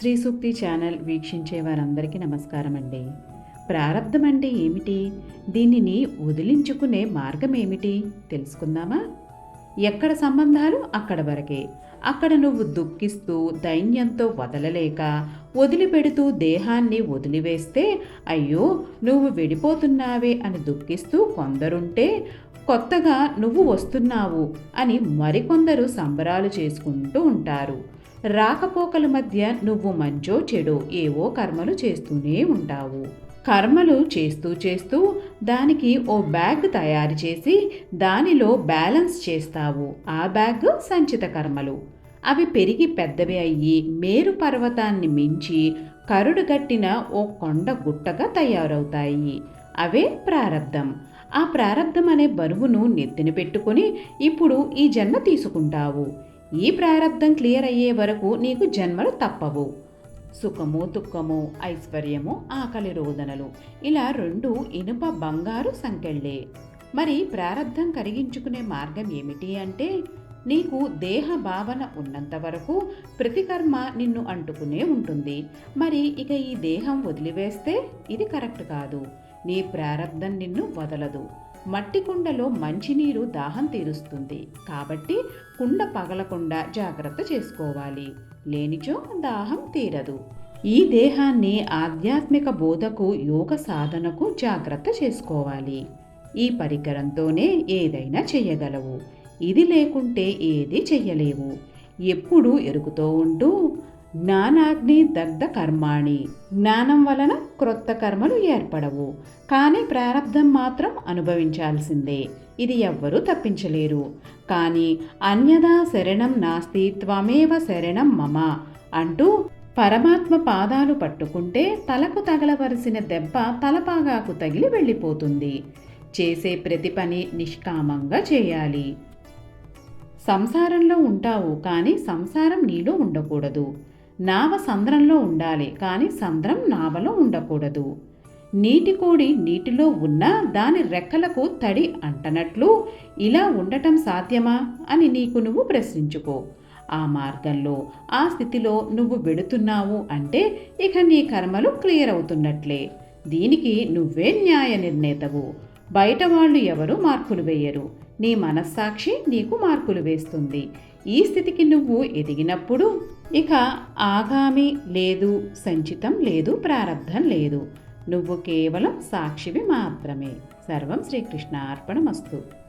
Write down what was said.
శ్రీ సూక్తి channel వీక్షించే వారందరికీ నమస్కారం అండి ప్రారంధం అంటే ఏమిటి? దీనిని వదిలించుకునే మార్గం ఏమిటి తెలుసుకుందామా? ఎక్కడ సంబంధాలు? అక్కడ వరకే. అక్కడ నువ్వు దుఃఖిస్తూ దైన్యంతో వదలలేక వదిలిపెడుతూ దేహాన్ని వదిలివేస్తే అయ్యో నువ్వు విడిపోతున్నావే అని దుఃఖిస్తూ కొందరుంటే కొత్తగా నువ్వు వస్తున్నావు అని మరికొందరు సంబరాలు చేసుకుంటూ ఉంటారు. రాకపోకల మధ్య నువ్వు మంచో చెడో ఏవో కర్మలు చేస్తూనే ఉంటావు. కర్మలు చేస్తూ చేస్తూ దానికి ఓ బ్యాగ్ తయారు చేసి దానిలో బ్యాలెన్స్ చేస్తావు. ఆ బ్యాగ్ సంచిత కర్మలు. అవి పెరిగి పెద్దవి అయ్యి మేరు పర్వతాన్ని మించి కరుడుగట్టిన ఓ కొండ గుట్టగా తయారవుతాయి. అవే ప్రారబ్ధం ఆ ప్రారంధం అనే బరువును నెత్తిన పెట్టుకొని ఇప్పుడు ఈ జన్మ తీసుకుంటావు. ఈ ప్రారంధం క్లియర్ అయ్యే వరకు నీకు జన్మలు తప్పవు. సుఖము దుఃఖము ఐశ్వర్యము ఆకలి రోదనలు ఇలా రెండు ఇనుప బంగారు సంకెళ్ళే. మరి ప్రారబ్ధం కరిగించుకునే మార్గం ఏమిటి అంటే నీకు దేహ భావన ఉన్నంత వరకు ప్రతికర్మ నిన్ను అంటుకునే ఉంటుంది. మరి ఇక ఈ దేహం వదిలివేస్తే ఇది కరెక్ట్ కాదు. నీ ప్రారబ్ధం నిన్ను వదలదు. మట్టి కుండలో మంచినీరు దాహం తీరుస్తుంది. కాబట్టి కుండ పగలకుండా జాగ్రత్త చేసుకోవాలి. లేనిచో దాహం తీరదు. ఈ దేహాన్ని ఆధ్యాత్మిక బోధకు యోగ సాధనకు జాగ్రత్త చేసుకోవాలి. ఈ పరికరంతోనే ఏదైనా చేయగలవు. ఇది లేకుంటే ఏది చెయ్యలేవు. ఎప్పుడు ఎరుగుతూ ఉంటూ జ్ఞానాగ్ని దగ్ధ కర్మాణి జ్ఞానం వలన క్రొత్త కర్మలు ఏర్పడవు. కానీ ప్రారంధం మాత్రం అనుభవించాల్సిందే. ఇది ఎవ్వరూ తప్పించలేరు. కానీ అన్యదా శరణం నాస్తి త్వమేవ శరణం మమ అంటూ పరమాత్మ పాదాలు పట్టుకుంటే తలకు తగలవలసిన దెబ్బ తలపాగాకు తగిలి వెళ్ళిపోతుంది. చేసే ప్రతి పని నిష్కామంగా చేయాలి. సంసారంలో ఉంటావు కానీ సంసారం నీలో ఉండకూడదు. నావ సంద్రంలో ఉండాలి కానీ సంద్రం నావలో ఉండకూడదు. నీటి కోడి నీటిలో ఉన్నా దాని రెక్కలకు తడి అంటనట్లు ఇలా ఉండటం సాధ్యమా అని నీకు నువ్వు ప్రశ్నించుకో. ఆ మార్గంలో ఆ స్థితిలో నువ్వు వెడుతున్నావు అంటే ఇక నీ కర్మలు క్లియర్ అవుతున్నట్లే. దీనికి నువ్వే న్యాయ నిర్ణేతవు. బయట వాళ్ళు ఎవరు మార్కులు వేయరు. నీ మనస్సాక్షి నీకు మార్కులు వేస్తుంది. ఈ స్థితికి నువ్వు ఎదిగినప్పుడు ఇక ఆగామి లేదు సంచితం లేదు ప్రారంధం లేదు. నువ్వు కేవలం సాక్షివి మాత్రమే. సర్వం శ్రీకృష్ణ అర్పణమస్తు